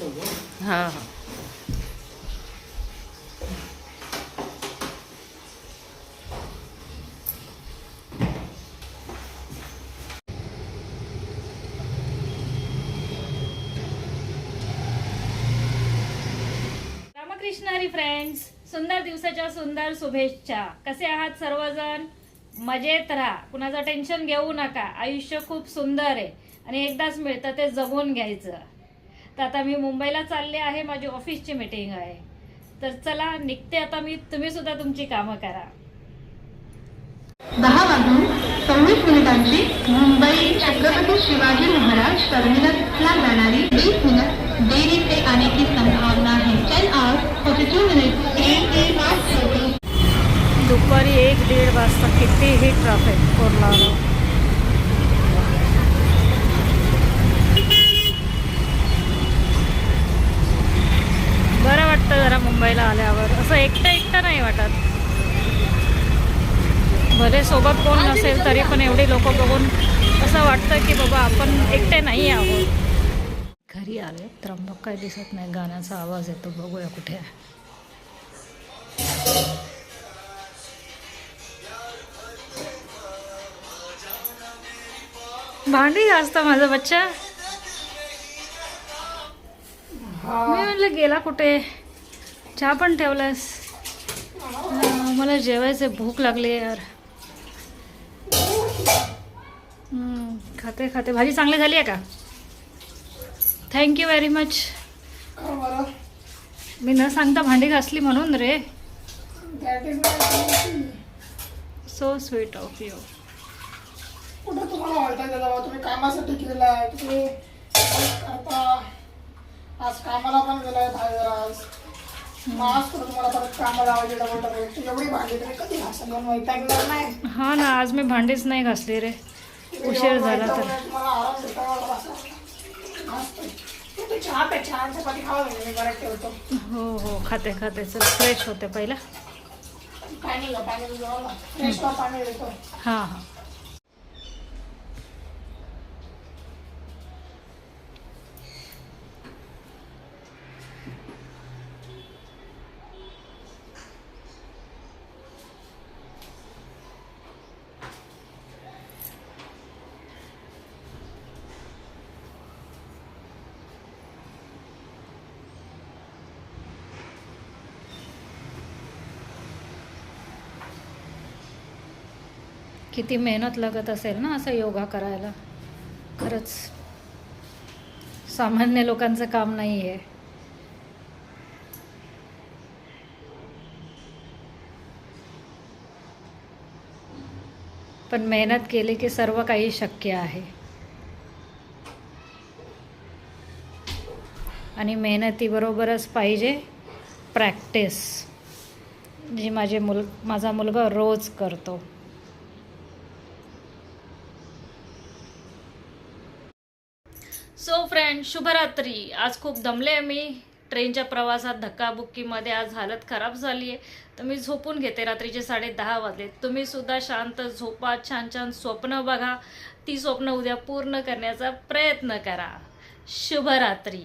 हा हा. फ्रेंड्स सुंदर दिवसाच्या सुंदर शुभेच्छा. कसे आहात सर्वजण? मजेत राहा. कुणाचं टेन्शन घेऊ नका. आयुष्य खूप सुंदर आहे. आणि एकदाच मिळतं ते जगून घ्यायचं. तर आता मी मुंबईला चालले आहे माझी ऑफिसची मीटिंग आहे. तर चला निघते आता मी तुम्ही सुद्धा तुमची कामं करा. दहा वाजून सव्वीस मिनिटांची मुंबई छत्रपती शिवाजी महाराज टर्मिनसला जाणारी वीस मिनिट देरी से आने की संभावना है ten hours forty two minute दुपारी एक दीड वाजता कितीही ट्रॅफिक कोरला बरं वाटतं जरा मुंबईला आल्यावर. असं एकटं एकटं नाही वाटत. भले सोबत कोण नसेल तरी पण एवढी लोक बघून असं वाटतं की बाबा आपण एकटे नाही आहोत. घरी आले त्र्यंबक काय दिसत नाही. गाण्याचा आवाज येतो. बघूया कुठे आहे. भांडी घासता माझा बच्चा. मी म्हणलं गेला कुठे? चहा पण ठेवलास? मला जेवायचं भूक लागली यार. खाते खाते. भाजी चांगली झाली आहे का? थँक्यू व्हेरी मच मी न सांगता भांडी घासली म्हणून रे. सो स्वीट ऑफ यू कुठं तुम्हाला वाटतं दादा तुम्ही कामासाठी गेलाय तुम्ही आज कामाला पण गेलाय बाहेर आज. मग आज कुठं तुम्हाला परत कामाला लावायचे डबल डबल एवढी भांडी तुम्ही कधी घासाल दोन वैतागणार नाही. हा ना आज मी भांडीच नाही घासली रे. उशीर झाला तर. तुम्हाला आराम भेटावा असं घासतोय. तू चहा पे चहा चपाती खावा मी बरं ठेवतो हो हो खाते खाते. चल फ्रेश होते पहिला. पाणी फ्रेश पाणी देतो. हां हां. किती मेहनत लागत असेल ना असं योगा करायला. खरंच सामान्य लोकांचं काम नाही आहे पण मेहनत केली की सर्व काही शक्य आहे. आणि मेहनतीबरोबरच पाहिजे प्रॅक्टिस जी माझे मुल माझा मुलगा रोज करतो. सो फ्रेंड शुभरात्री. आज खूप दमले आहे मी. ट्रेनच्या प्रवासात धक्काबुक्कीमध्ये आज हालत खराब झाली आहे. तर मी झोपून घेते. रात्रीचे साडे दहा वाजले. तुम्ही सुद्धा शांत झोपा. छान छान स्वप्न बघा. ती स्वप्न उद्या पूर्ण करण्याचा प्रयत्न करा. शुभरात्री.